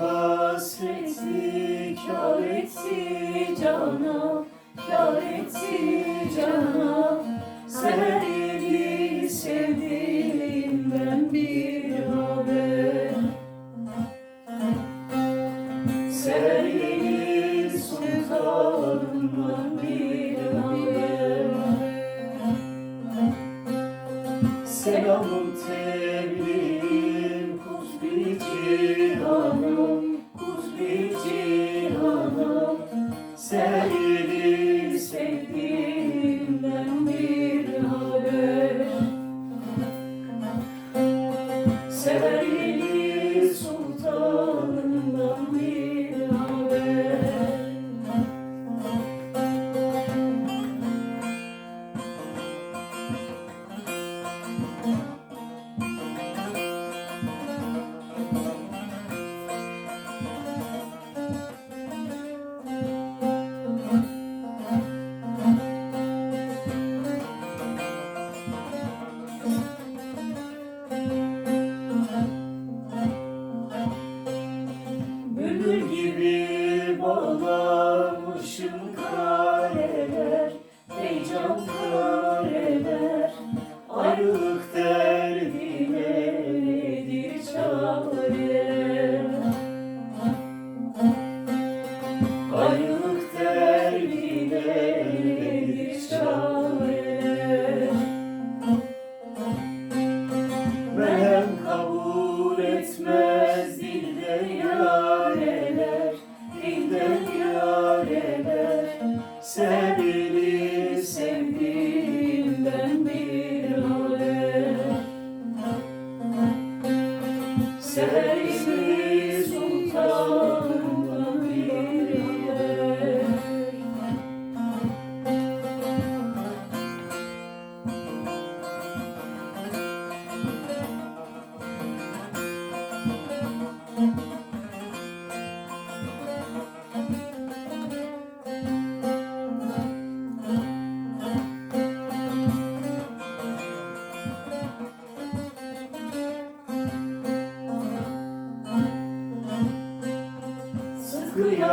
Hasreti kar etti cana, kar etti cana. Seni sevdiğimden bir haber. Seni sultanımdan bir haber. Selamım tek kareler Heyecan kareler Ayrılık derdine nedir çare? Ayrılık derdine nedir çare? Kabul etmez dilden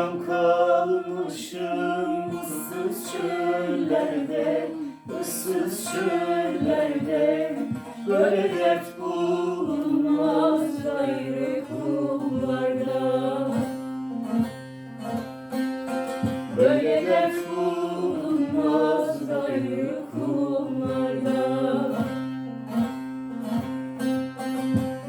Sıkıyan kalmışım ıssız çöllerde ıssız çöllerde. Böyle dert bulunmaz gayrı kullarda. Böyle dert bulunmaz gayrı kullarda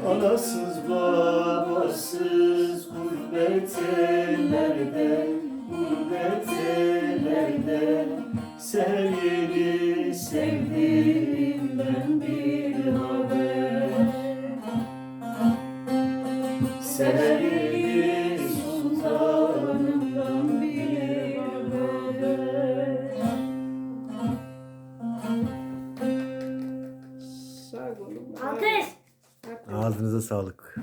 Anasız babasız gurbet ellerde Gurbet ellerde. Sevgili sevdiğimden bir haber. Sevgili Ağzınıza sağlık.